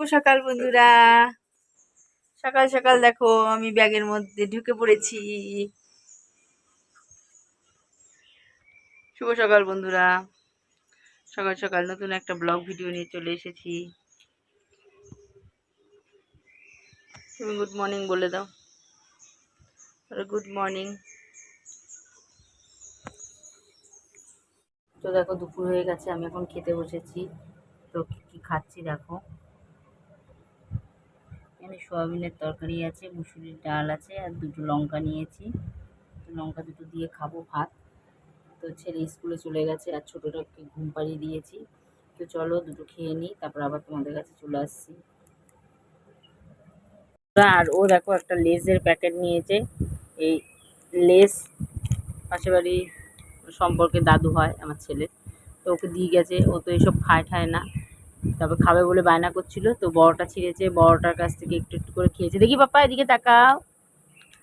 শুভ সকাল, বন্ধুরা। সকাল সকাল দেখো, আমি ব্যাগের মধ্যে ঢুকে পড়েছি। শুভ সকাল, বন্ধুরা। সকাল সকাল নতুন একটা ব্লগ ভিডিও নিয়ে চলে এসেছি। তুমি গুড মর্নিং বলে দাও। গুড মর্নিং তো দেখো, দুপুর হয়ে গেছে, আমি এখন খেতে বসেছি। তো কি খাচ্ছি দেখো। সোয়াবিনের তরকারি আছে, মুসুরির ডাল আছে আর দুটো লঙ্কা নিয়েছি। লঙ্কা দুটো দিয়ে খাব ভাত। তো ছেলে স্কুলে চলে গেছে আর ছোটোটাকে ঘুম পাড়িয়ে দিয়েছি। তো চলো দুটো খেয়ে নিই, তারপর আবার তোমাদের কাছে চলে আসছি। আর ও দেখো একটা লেসের প্যাকেট নিয়েছে। এই লেস পাশে বাড়ি সম্পর্কে দাদু হয়, আমার ছেলে। তো ওকে দিয়ে গেছে, ও তো এসব খায় ঠায় না। তারপর খাবে বলে বায়না করছিল, তো বড়টা ছিঁড়েছে, বড়টার কাছ থেকে একটু একটু করে খেয়েছে। দেখি পাপা এদিকে তাকাও।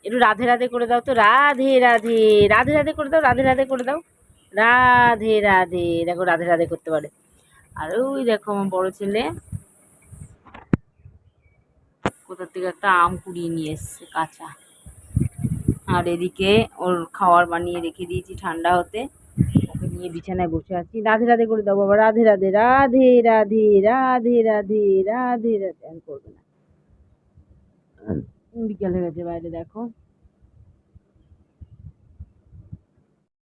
একটু রাধে রাধে করে দাও তো, রাধে রাধে রাধে রাধে করে দাও, রাধে রাধে করে দাও। রাধে রাধে, দেখো রাধে রাধে করতে পারে। আর ওই দেখো আমার বড় ছেলে কোথার থেকে একটা আম কুড়িয়ে নিয়ে এসছে, কাঁচা। আর এদিকে ওর খাওয়ার বানিয়ে রেখে দিয়েছি ঠান্ডা হতে। নিয়ে বিছানায় বসে আছি। রাধে রাধে করে দাও বাবা রাধে রাধে রাধে রাধে রাধে রাধে রাধে রাধে। আমি করবে না। বিকেল হয়ে গেছে বাইরে দেখো।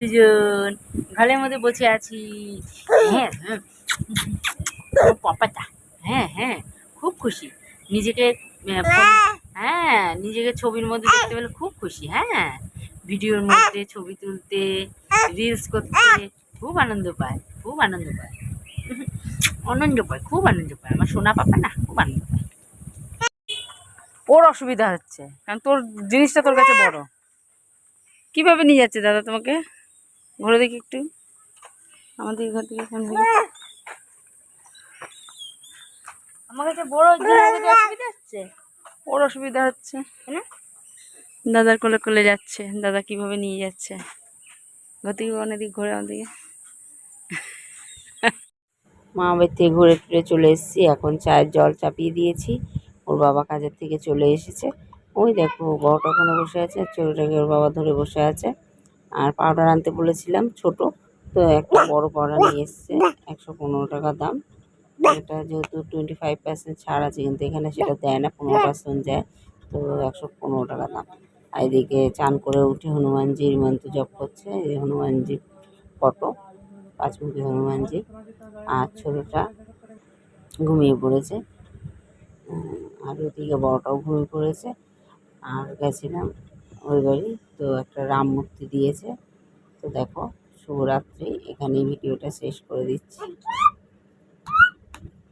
দুজন ঘরের মধ্যে বসে আছি। হ্যাঁ হ্যাঁ পাপাটা হ্যাঁ হ্যাঁ খুব খুশি। নিজেকে হ্যাঁ নিজেকে ছবির মধ্যে দেখতে পেলে খুব খুশি। হ্যাঁ। ভিডিওর মধ্যে ছবি তুলতে রিলস করতে খুব আনন্দ পায় খুব আনন্দ পায়। আনন্দ পায় খুব আনন্দ পায়। আমার সোনা পাপা না খুব আনন্দ পায়। ওর অসুবিধা হচ্ছে কারণ তোর জিনিসটা তোর কাছে বড়। কীভাবে নিয়ে যাচ্ছে দাদা তোমাকে? ঘুরে দেখি একটু। আমাদের ঘর থেকে এখান থেকে আমার কাছে বড় অসুবিধা হচ্ছে? ওর অসুবিধা হচ্ছে। দাদার কোলে কোলে যাচ্ছে। দাদা কীভাবে নিয়ে যাচ্ছে? ঘর থেকে ঘুরে আমাদেরকে মা বাড়ি থেকে ঘুরে ফিরে চলে এসেছি। এখন চায়ের জল চাপিয়ে দিয়েছি। ওর বাবা কাজের থেকে চলে এসেছে। ওই দেখো বড়টা ওখানে বসে আছে, ছোটোটাকে ওর বাবা ধরে বসে আছে। আর পাউডার আনতে বলেছিলাম, ছোট। তো একটা বড় পাউডার নিয়ে এসছে, একশো পনেরো টাকা দাম। এটা যেহেতু টোয়েন্টি ফাইভ পার্সেন্ট ছাড় আছে, কিন্তু এখানে সেটা দেয় না, পনেরো পার্সেন্ট যায় তো একশো পনেরো টাকা দাম। এদিকে চান করে উঠে হনুমানজির মন্ত্র জপ করছে, এই হনুমানজির ফটো, পাঁচমুখী হনুমানজি আর ছোটোটা ঘুমিয়ে পড়েছে। আর ওদিকে বড়টাও ঘুমিয়ে পড়েছে। আর গেছিলাম ওই বাড়ি, তো একটা রাম মূর্তি দিয়েছে। তো দেখো, শুভরাত্রি, এখানেই ভিডিওটা শেষ করে দিচ্ছি।